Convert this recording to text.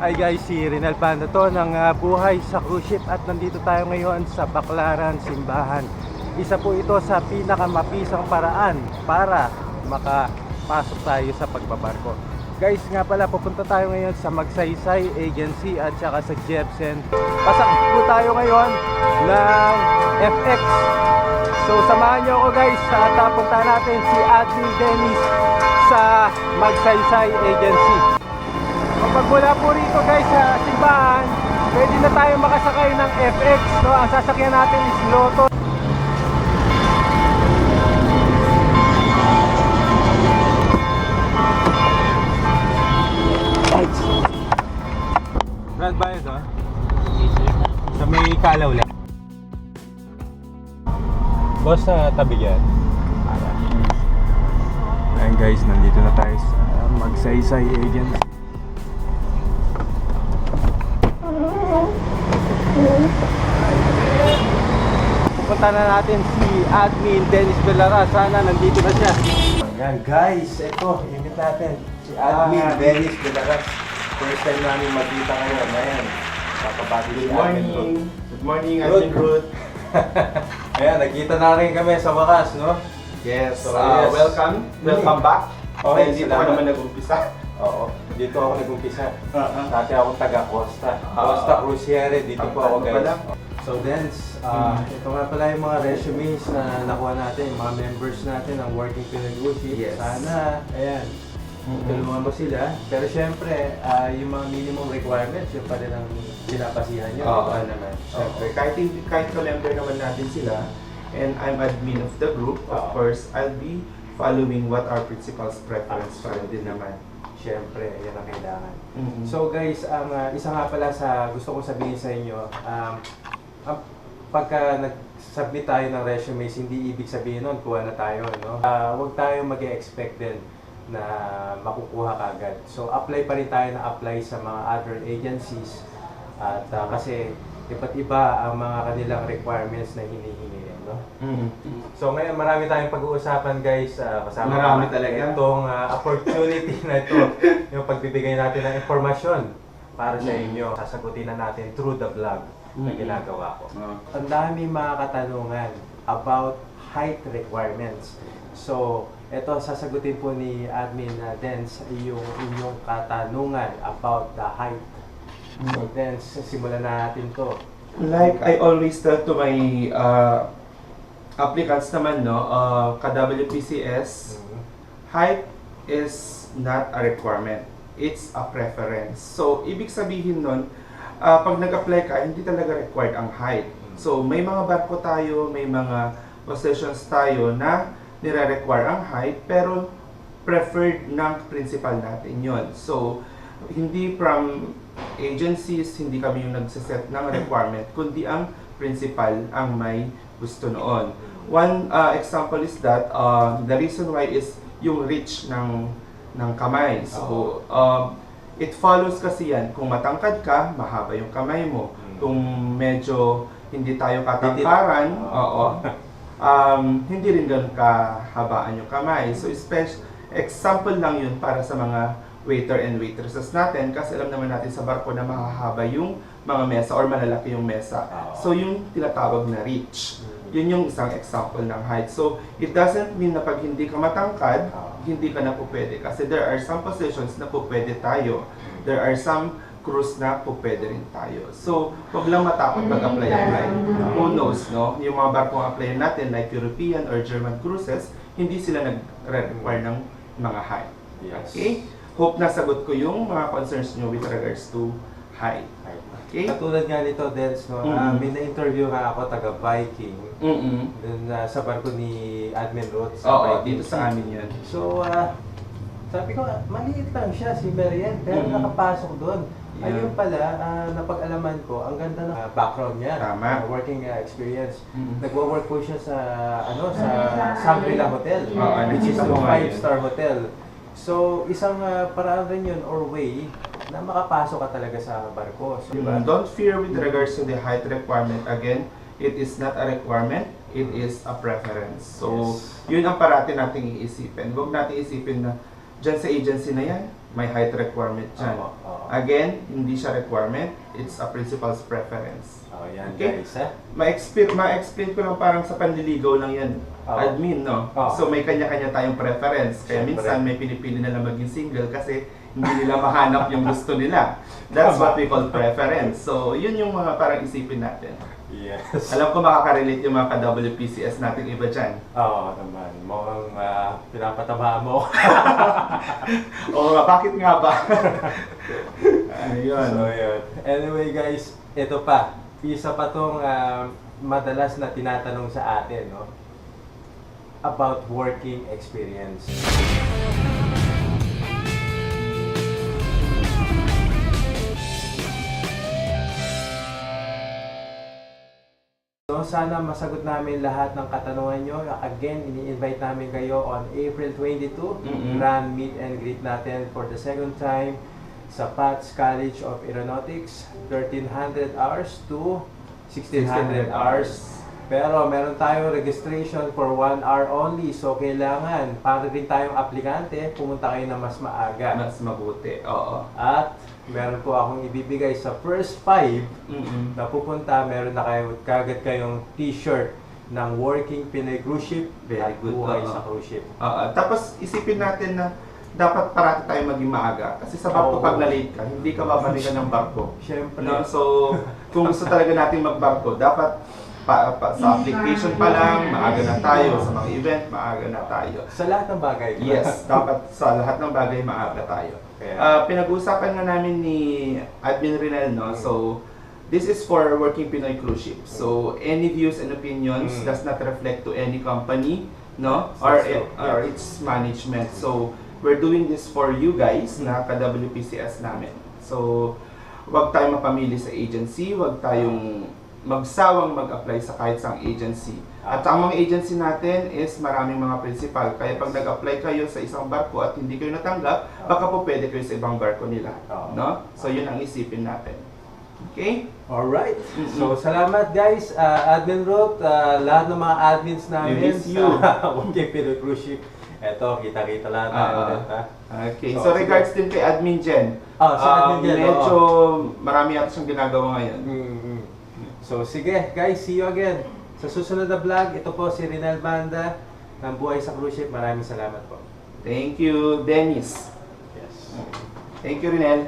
Hi guys, si Renal Panda to ng ah, buhay sa cruise ship at nandito tayo ngayon sa Baklaran, Simbahan. Isa po ito sa pinakamapisang paraan para makapasok tayo sa pagbabarko. Guys, nga pala pupunta tayo ngayon sa Magsaysay Agency at saka sa Jepsen. Pasak po tayo ngayon ng FX. So samahan niyo ako guys at uh, punta natin si Admin Dennis sa Magsaysay Agency. Kapag wala po rito guys sa simbahan, pwede na tayo makasakay ng FX. No? Ang sasakyan natin is Lotto. Brad ba ito? Sa may kalaw lang. Boss, sa tabi yan. Ayan guys, nandito na tayo sa Magsaysay Agency. Pupunta na natin si Admin Dennis Belara. Sana nandito na siya. Ayan guys, ito, imit natin. Si Admin Ah. Dennis Belara. First time namin magkita ngayon. Ayan, kapapati si Good Admin morning. Ruth. Good morning, Good. Admin Ruth. Ayan, nagkita na rin kami sa wakas, no? Yes. So, uh, yes. Welcome. Welcome back. Okay, salamat. ka naman nag-umpisa. Oo, dito ako nag-umpisa. Uh-huh. Dati ako taga Costa. Ah. Costa Cruciere, dito po ako guys. So Dens, ah, Mm. ito nga pala yung mga resumes na nakuha natin, yung mga members natin ng Working Pinag-Uship. Yes. Sana, ayan, Mhm. tulungan mo sila. Pero syempre, ah, yung mga minimum requirements, yung pa rin ang pinapasihan nyo. Oo naman. Siyempre, kahit, hindi- kahit ka-member naman natin sila, and I'm admin of the group, of Oo. course, I'll be following what our principal's preference pa rin din naman. Syempre, yan ang kailangan. Mhm. So guys, ang ah, isa nga pala sa gusto kong sabihin sa inyo, um, ang pagka nag-submit tayo ng resumes, hindi ibig sabihin nun, kuha na tayo. No? Ah, huwag tayo mag expect din na makukuha kagad. So apply pa rin tayo na apply sa mga other agencies at ah, kasi iba't iba ang mga kanilang requirements na hinihingi. No? Mhm. So ngayon marami tayong pag-uusapan guys uh, kasama Marami talaga. itong ah, opportunity na ito yung pagbibigay natin ng impormasyon para sa Mm. inyo. Sasagutin na natin through the vlog na Mm. ginagawa ko. Ang dami mga katanungan about height requirements. So, ito sasagutin po ni Admin uh, Dens yung inyong katanungan about the height. So. Dens, simulan na natin to. Like I always tell to my uh, applicants naman, no, uh, ka-WPCS, Mm. height is not a requirement. It's a preference. So, ibig sabihin nun, ah, pag nag-apply ka, hindi talaga required ang height. So, may mga barko tayo, may mga possessions tayo na nire-require ang height, pero preferred ng principal natin yon. So, hindi from agencies, hindi kami yung nagsiset ng requirement, kundi ang principal ang may gusto noon. One uh, example is that uh, the reason why is yung reach ng ng kamay. So, um, it follows kasi yan. Kung matangkad ka, mahaba yung kamay mo. Mm. Kung medyo hindi tayo katangkaran, oo, um, hindi rin ganun kahabaan yung kamay. So, especially, example lang yun para sa mga waiter and waitresses natin kasi alam naman natin sa barko na mahahaba yung mga mesa or malalaki yung mesa. Oo. So, yung tinatawag na reach. Yun yung isang example ng height. So, it doesn't mean na pag hindi ka matangkad, Oo. hindi ka na po pwede. Kasi there are some positions na po pwede tayo. There are some cruise na po pwede rin tayo. So, wag lang matakot mag-apply-apply. Who knows, no? Yung mga barkong apply natin, like European or German cruises, hindi sila nag-require ng mga height. Yes. Okay? Hope nasagot ko yung mga concerns nyo with regards to height. Okay? Katulad nga nito, Dens, no, Mhm. ah, may na-interview nga ako taga Viking Mm-mm. dun ah, sa barko ni Admin Roth sa Oo, Viking dito sa amin yun. So, ah, sabi ko, maliit lang siya si Marian, pero Mhm. nakapasok doon. Yeah. Ayun pala, ah, napag-alaman ko, ang ganda ng ah, background niya. Tama. ah, working ah, experience. Mm. Nagwo-work po siya sa ano sa Shangri-La Hotel, Oo, which is yun. five-star hotel. So, isang ah, paraan rin yun or way na makapasok ka talaga sa barko. So, diba? Mm, Don't fear with regards to the height requirement. Again, it is not a requirement, it is a preference. So, Yes. yun ang parati nating iisipin. Huwag natin isipin na dyan sa agency na yan, may height requirement dyan. Oo, oo. Again, hindi siya requirement. It's a principal's preference. Oh, yan Okay. guys, ha? Ma-explain, ma-explain ko lang parang sa panliligaw lang yan. Oo. Admin, no? Oo. So may kanya-kanya tayong preference. Kaya Siyempre. minsan may pinipili na lang maging single kasi hindi nila mahanap yung gusto nila. That's what we call preference. So yun yung mga parang isipin natin. Yes. Alam ko makaka-relate yung mga ka-WPCS natin iba dyan. Oo naman. Mukhang uh, pinapatabahan mo. Oo nga, bakit nga ba? Ayun. So, yun. Anyway guys, ito pa. Isa pa tong ah, madalas na tinatanong sa atin, no? About working experience. Sana masagot namin lahat ng katanungan nyo. Again, ini-invite namin kayo on April 22. Mm-mm. Grand meet and greet natin for the second time sa Pats College of Aeronautics. 1,300 hours to 1,600 hours. Pero meron tayong registration for 1 hour only. So, kailangan, para rin tayong aplikante, pumunta kayo na mas maaga. Mas mabuti. Oo. At meron po akong ibibigay sa first 5 Mm-mm. na pupunta, meron na kayo kagad kayong t-shirt ng Working Pinoy Cruise Ship Very at good, buhay sa cruise ship. Oo. tapos isipin natin na dapat parati tayo maging maaga. Kasi sa barko Oo. pag na-late ka, hindi ka babalikan ng barko. Siyempre, No? So, kung gusto talaga natin magbarko, dapat pa, pa- sa application pa lang, maaga na tayo. Sa mga event, maaga na tayo. sa lahat ng bagay. Yes, dapat sa lahat ng bagay maaga tayo. Kaya, Ah, pinag-uusapan nga namin ni Admin Rinel, no? So, this is for Working Pinoy Cruise Ship. So, any views and opinions Mm. does not reflect to any company, no? Or, So, or yeah. its management. So, we're doing this for you guys na ka-WPCS namin. So, wag tayong mapamili sa agency, wag tayong magsawang mag-apply sa kahit sang agency. At ang mga agency natin is maraming mga principal. Kaya pag nag-apply kayo sa isang barko at hindi kayo natanggap, baka po pwede kayo sa ibang barko nila. No? So, yun ang isipin natin. Okay? Alright. So, salamat guys. Ah, admin Ruth, ah, lahat ng mga admins namin We miss you. Working Pinoy Cruise Ship. Eto, kita-kita lang tayo Ah, ulit, ha? Okay. So, So, regards din kay Admin Jen. Ah, um, Admin Jen, Medyo marami yata siyang ginagawa ngayon. Mm-hmm. So, sige, guys, see you again. Sa susunod na vlog, ito po si Rinel Banda ng Buhay sa Cruise Ship. Maraming salamat po. Thank you, Dennis. Yes. Thank you, Rinel.